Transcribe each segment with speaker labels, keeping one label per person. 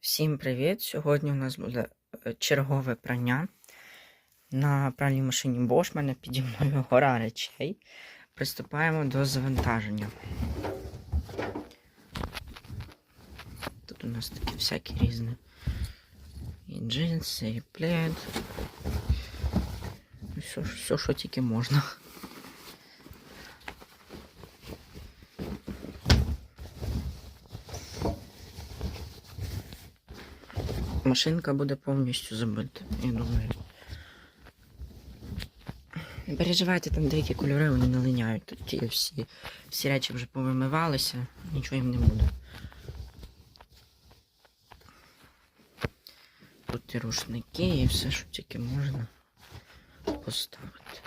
Speaker 1: Всім привіт! Сьогодні у нас буде е, чергове прання. На пральній машині Bosch мене піді мною гора речей. Приступаємо до завантаження. Тут у нас такі всякі різні і джинси, і плед. Все, все, що тільки можна. Машинка буде повністю забита, я думаю. Не переживайте, там деякі кольори вони не. Тут ті всі, всі речі вже повимивалися, нічого їм не буде. Тут і рушники, і все, що тільки можна поставити.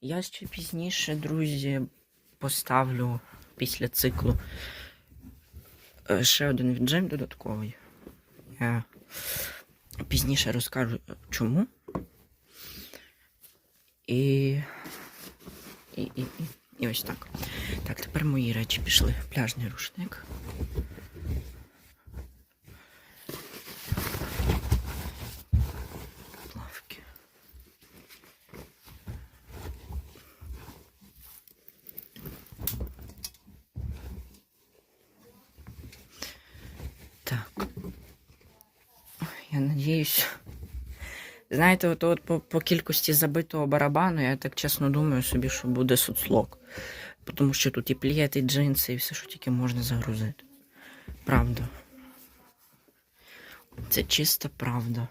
Speaker 1: Я ще пізніше, друзі, поставлю після циклу ще один віджим додатковий. Я пізніше розкажу чому. І. І, і, і, і ось так. Так, тепер мої речі пішли. Пляжний рушник. Плавки. Так. Я надіюсь. Знаєте, от, от по, по кількості забитого барабану, я так чесно думаю собі, що буде соцлог. Тому що тут і плієти, і джинси, і все, що тільки можна загрузити. Правда. Це чиста правда.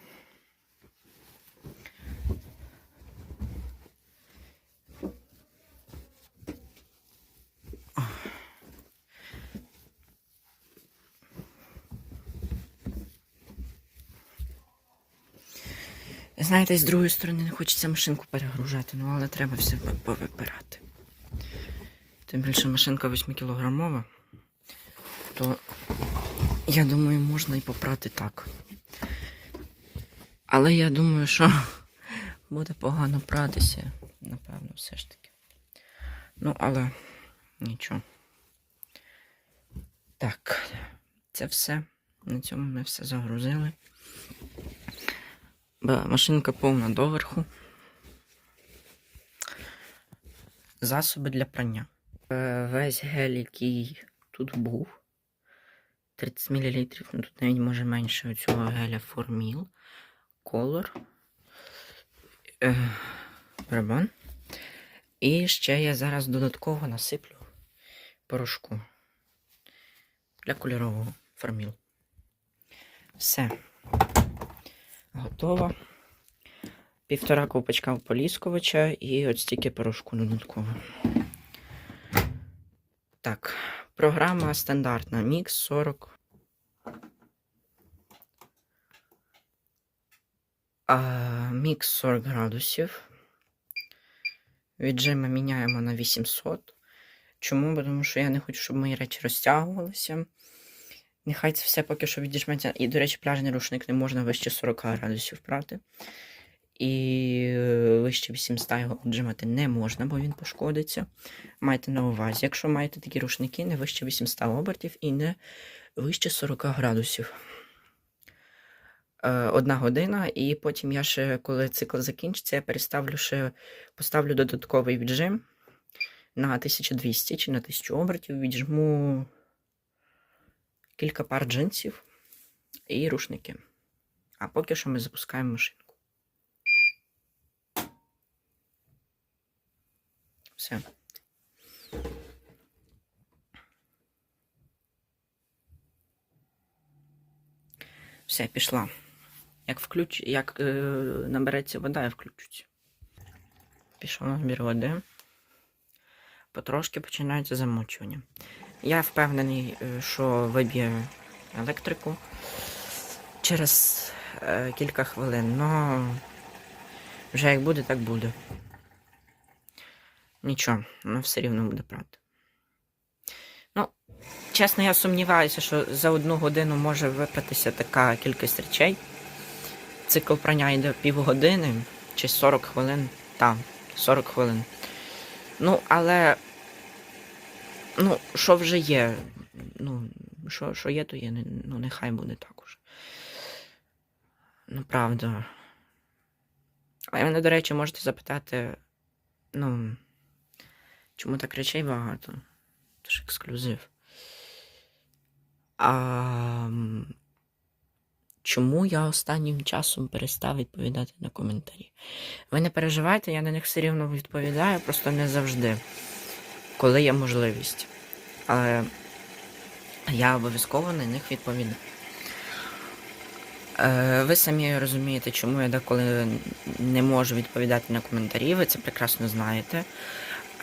Speaker 1: Знаєте, з другої сторони не хочеться машинку перегружати, ну але треба все по- повибирати. Тим більше машинка 8 кілограмова, то я думаю, можна і попрати так. Але я думаю, що буде погано пратися, напевно, все ж таки. Ну, але нічого. Так, це все. На цьому ми все загрузили. Машинка повна доверху. Засоби для прання. Е, Весь гель, який тут був. 30 мл, ну тут навіть може менше цього геля форміл. Колор. Е, барабан. І ще я зараз додатково насиплю порошку для кольорового форміл. Все. Готово. Півтора копочка полісковича і от стільки порошку додатково. Так, програма стандартна. Мікс 40. А, мікс 40 градусів. Віджими міняємо на 800. Чому? Тому що я не хочу, щоб мої речі розтягувалися. Нехай це все поки що відіжметься. І, до речі, пляжний рушник не можна вище 40 градусів прати. І е, вище 800 його віджимати не можна, бо він пошкодиться. Майте на увазі, якщо маєте такі рушники, не вище 800 обертів і не вище 40 градусів. Е, Одна година, і потім я ще, коли цикл закінчиться, я переставлю ще, поставлю додатковий віджим на 1200 чи на 1000 обертів, віджму кілька пар джинсів і рушники. А поки що ми запускаємо машинку. Все. Все, пішла. Як включ... як е, набереться вода, я включусь. Пішов набір води. Потрошки починається замочування. Я впевнений, е, що виб'є електрику через е, кілька хвилин, але вже як буде, так буде. Нічого, воно все рівно буде прати. Ну, чесно, я сумніваюся, що за одну годину може випратися така кількість речей. Цикл прання йде півгодини чи 40 хвилин. Так, 40 хвилин. Ну, але Ну, що вже є. Ну, що, що є, то є. Ну, нехай буде так уже. Ну, правда. А мене, до речі, можете запитати, ну, чому так речей багато? Це ж ексклюзив. А чому я останнім часом перестав відповідати на коментарі? Ви не переживайте, я на них все рівно відповідаю, просто не завжди, коли є можливість. Але я обов'язково на них відповідаю. Е, Ви самі розумієте, чому я деколи не можу відповідати на коментарі, ви це прекрасно знаєте.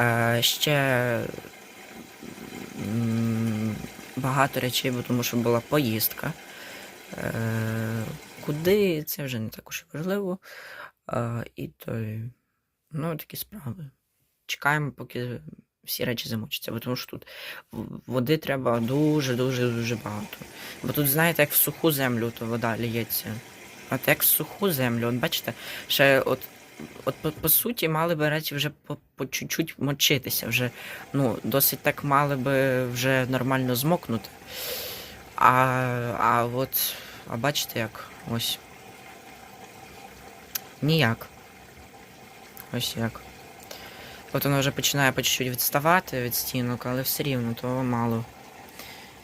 Speaker 1: Е, Ще багато речей, бо тому що була поїздка. Е, Куди це вже не так уж і важливо. І то, ну, такі справи. Чекаємо, поки всі речі замочаться, бо тому що тут води треба дуже-дуже дуже багато. Бо тут, знаєте, як в суху землю, то вода ліється. От як в суху землю, от бачите, ще от, от по, по суті мали би речі вже по, по чуть-чуть мочитися, вже ну, досить так мали би вже нормально змокнути. А, а от, а бачите як? Ось. Ніяк. Ось як. От воно вже починає по чуть-чуть відставати від стінок, але все рівно того мало.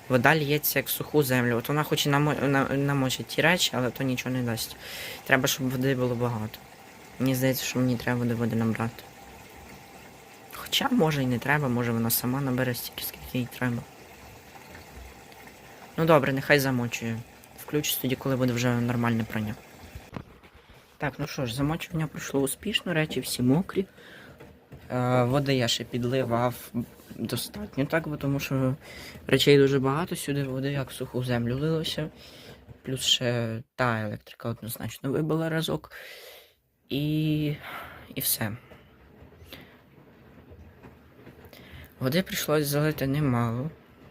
Speaker 1: Вода лється як суху землю. От вона хоч і намочить ті речі, але то нічого не дасть. Треба, щоб води було багато. Мені здається, що мені треба буде води набрати. Хоча, може і не треба, може вона сама набере стільки, скільки їй треба. Ну добре, нехай замочує. Включусь тоді, коли буде вже нормальне прання. Так, ну що ж, замочування пройшло успішно, речі всі мокрі. Е, води я ще підливав достатньо, так, бо тому що речей дуже багато сюди води, як суху землю лилося. Плюс ще та електрика однозначно вибила разок. І. і все. Води прийшлось залити немало.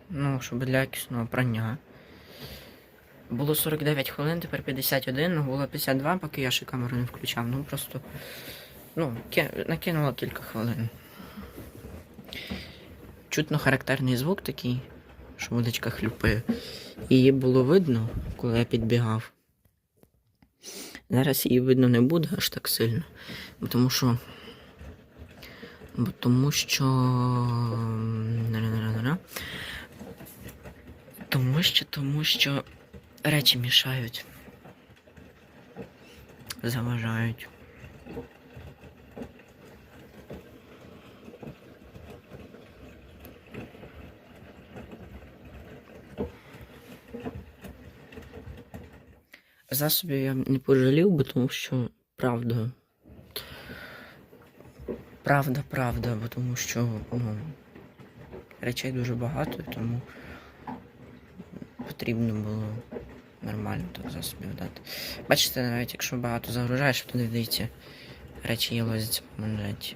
Speaker 1: Ну, щоб для якісного прання. Було 49 хвилин, тепер 51, ну було 52, поки я ще камеру не включав. Ну просто. Ну, ки- накинуло кілька хвилин. Чутно характерний звук такий, що водичка хлюпає. Її було видно, коли я підбігав. Зараз її видно не буде аж так сильно. Бо тому що. Бо тому що. Тому що, тому що речі мішають. Заважають. Засобів я не пожалів, бо тому що правда. Правда, правда, бо тому що ну, речей дуже багато, тому потрібно було нормально так засобів дати. Бачите, навіть якщо багато загружаєш, то не дивіться, речі є лозяться по манжеті.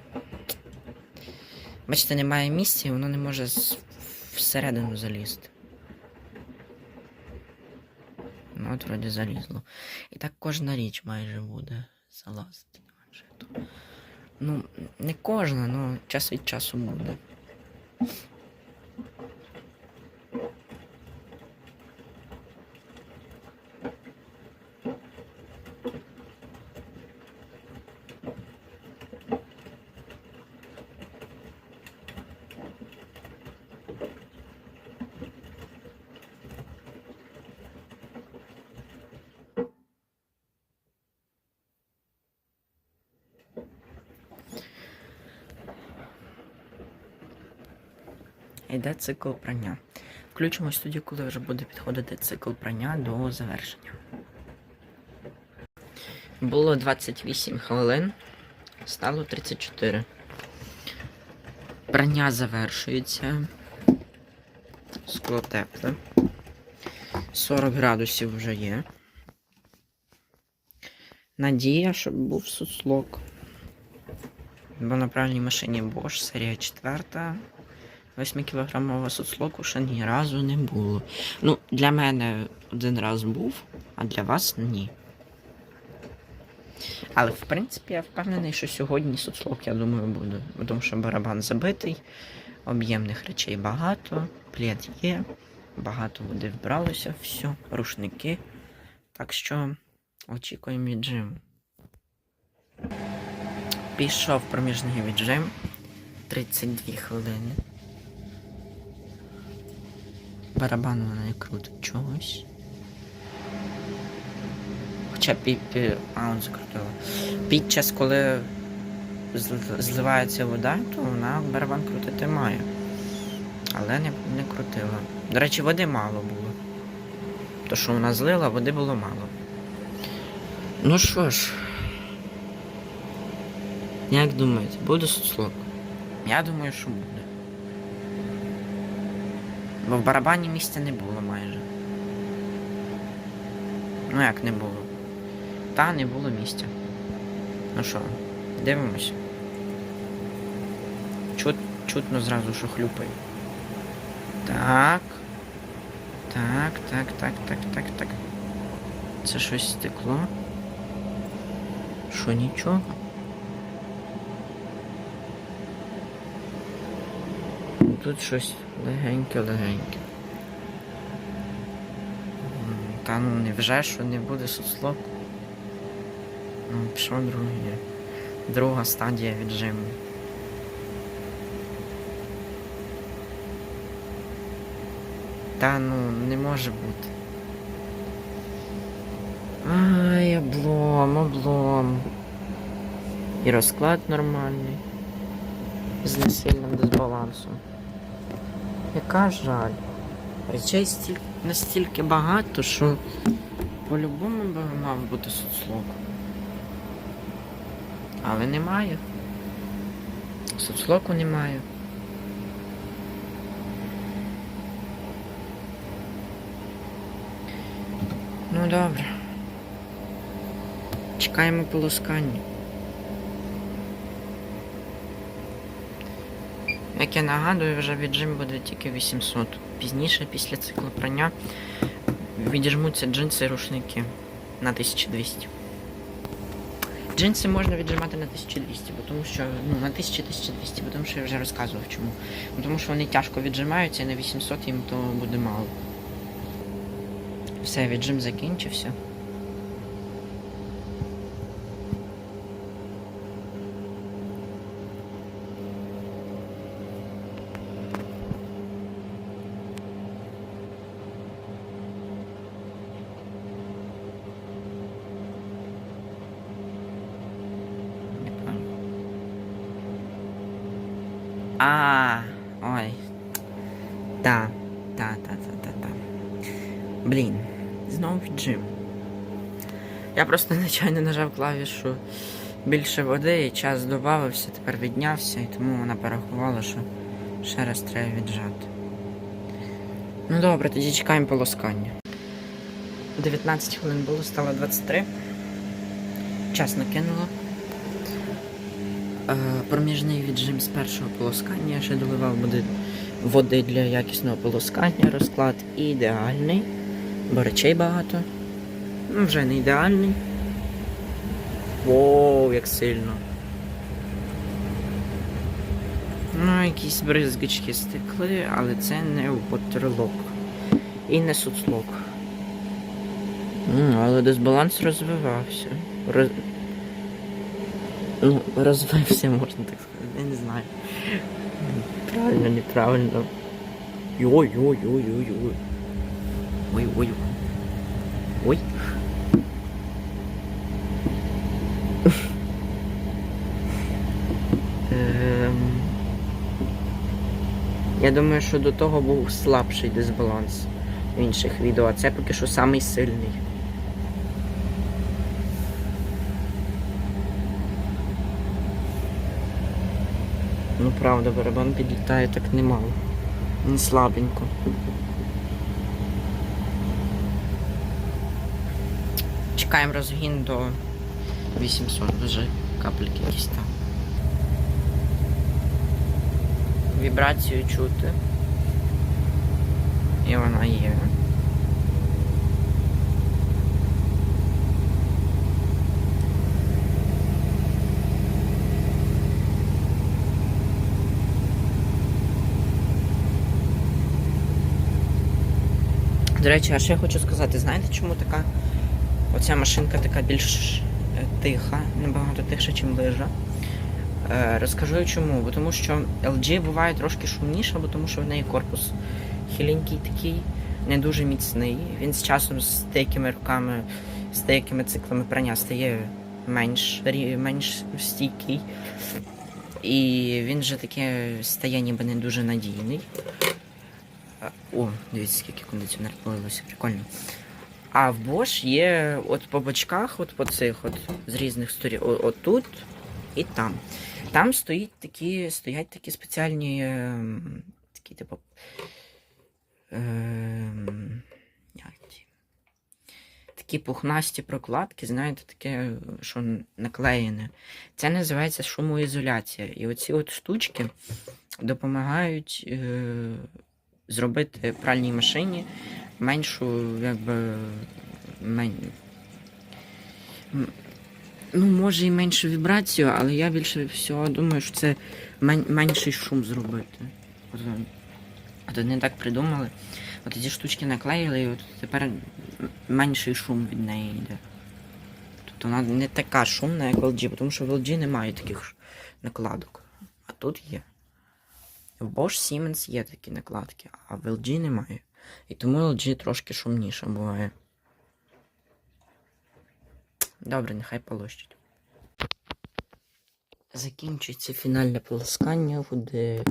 Speaker 1: Бачите, немає місця, і воно не може всередину залізти. Ну, от вроді залізло. І так кожна річ майже буде залазити на манжету. Ну, не кожна, але час від часу буде. Йде цикл прання. Включимось тоді, коли вже буде підходити цикл прання до завершення. Було 28 хвилин, стало 34. Прання завершується. Скло тепле. 40 градусів вже є. Надія, щоб був суслок. Бо на правильній машині Bosch, серія 4. 8-кілограмова соцлоку ще ні разу не було. Ну, для мене один раз був, а для вас ні. Але в принципі я впевнений, що сьогодні соцлок, я думаю, буде. Тому що барабан забитий, Об'ємних речей багато, плед є, багато води вбралося, все, рушники. Так що очікуємо віджиму. Пішов проміжний віджим. 32 хвилини. Барабан вона не крутить чогось. Хоча пі, пі, а, он закрутила. Під час, коли зливається вода, то вона барабан крутити має. Але не, не крутила. До речі, води мало було. То, що вона злила, води було мало. Ну що ж. Як думаєте, буде соцлог? Я думаю, що буде. Бо в барабані місця не було майже. Ну як не було? Та не було місця. Ну що, дивимося. Чут, чутно зразу, що хлюпає. Так. Так, так, так, так, так, так. Це щось стекло. Що нічого? Тут щось легеньке-легеньке. М, Та ну невже, що не буде соцлок? Ну, пішов другий. Друга стадія віджиму. Та ну, не може бути. Ай, облом, облом. І розклад нормальний. З несильним дисбалансом. Яка жаль. Речей стіль... настільки багато, що по-любому би мав бути соцлог. Але немає. Соцлоку немає. Ну добре. Чекаємо полоскання. Як я нагадую, вже віджим буде тільки 800. Пізніше, після циклу прання, відіжмуться джинси і рушники на 1200. Джинси можна віджимати на 1200, бо тому що ну, на 1000-1200, бо тому що я вже розказував чому. Бо тому що вони тяжко віджимаються і на 800 їм то буде мало. Все, віджим закінчився. А, ой. Та, та, та, та, та, та. Блін, знову віджим. Я просто нечайно нажав клавішу більше води і час додався, тепер віднявся, і тому вона порахувала, що ще раз треба віджати. Ну добре, тоді чекаємо полоскання. 19 хвилин було, стало 23. Час накинуло. Е, проміжний віджим з першого полоскання. Я ще доливав води, для якісного полоскання. Розклад ідеальний, бо речей багато. Ну, вже не ідеальний. Воу, як сильно. Ну, якісь бризгички стекли, але це не вотерлок. І не соцлок. Ну, але дисбаланс розвивався. Роз... Ну, розвився, можна так сказати, я не знаю. Правильно, неправильно. Йой-йой-йой-йой-йой. Ой-ой. Ой. Ем... Я думаю, що до того був слабший дисбаланс в інших відео, а це поки що самий сильний. Ну правда, барабан підлітає так немало. Не слабенько. Чекаємо розгін до 800, вже капельки якісь там. Вібрацію чути. І вона є. До речі, а ще я хочу сказати, знаєте, чому така оця машинка така більш е, тиха, набагато тиша, ніж лижа? Е, розкажу чому. Бо тому що LG буває трошки шумніша, бо тому що в неї корпус хиленький такий, не дуже міцний. Він з часом з деякими роками, з деякими циклами прання стає менш, менш стійкий. І він вже таке стає ніби не дуже надійний. О, дивіться, скільки кондиціонер полилося, прикольно. А в Bosch є от по бочках, от по цих, от з різних сторін, отут і там. Там стоїть такі, стоять такі спеціальні, ем, такі, типу. Як? Такі пухнасті прокладки, знаєте, таке, що наклеєне. Це називається шумоізоляція. І оці от штучки допомагають е, зробити пральній машині меншу, якби. Мен... Ну, може і меншу вібрацію, але я більше всього думаю, що це мен... менший шум зробити. От, от вони так придумали. От ці штучки наклеїли, і от тепер менший шум від неї йде. Тобто вона не така шумна, як LG, тому що в LG немає таких накладок. А тут є. В Bosch Siemens є такі накладки, а в LG немає. І тому LG трошки шумніша буває. Добре, нехай полощить. Закінчується фінальне полоскання, куди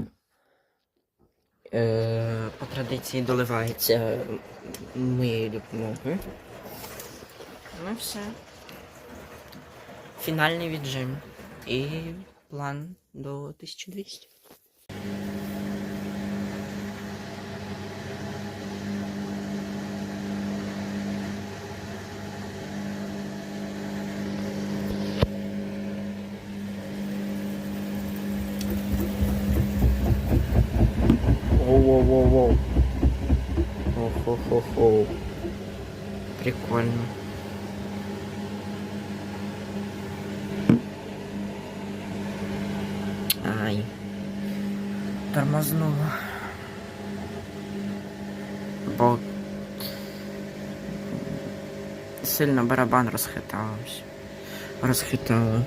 Speaker 1: е, по традиції доливається моєю допомогою. Ну все. Фінальний віджим. І план до 1200. Воу-воу-воу-воу. Хо-хо-хо-хо. Прикольно. Ай. Тормознуло. Бо сильно барабан розхитався. Розхитало.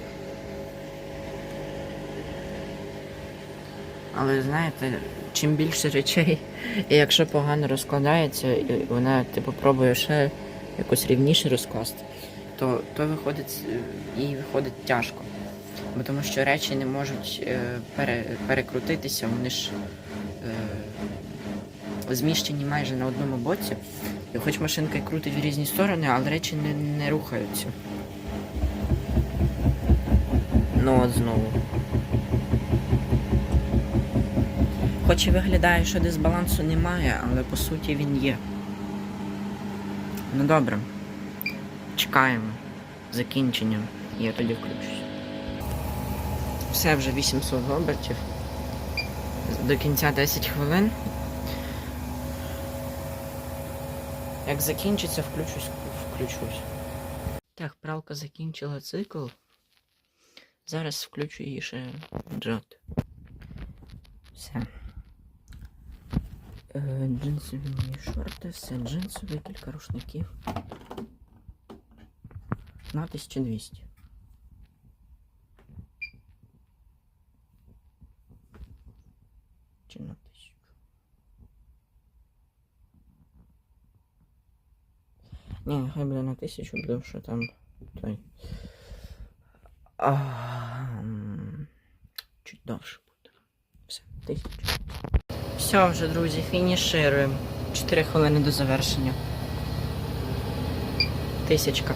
Speaker 1: Але знаєте, чим більше речей, і якщо погано розкладається, і вона типу пробує ще якось рівніше розкласти, то, то виходить е, їй виходить тяжко. Бо тому що речі не можуть е, пере, перекрутитися, вони ж е, зміщені майже на одному боці. І хоч машинка і крутить в різні сторони, але речі не, не рухаються. Ну от знову. Хоч і виглядає, що дисбалансу немає, але по суті він є. Ну добре. Чекаємо закінчення, я тоді включусь. Все вже 800 обертів. До кінця 10 хвилин. Як закінчиться, включусь, включусь. Так, пралка закінчила цикл. Зараз включу її ще джот. Все. Е, Джинсові шорти, все джинсові, кілька рушників. На 1200. Чи на 1000? Ні, нехай буде на 1000, тому що там той. А, чуть довше буде. Все, 1000. Все вже, друзі, фінішируємо. 4 хвилини до завершення. Тисячка.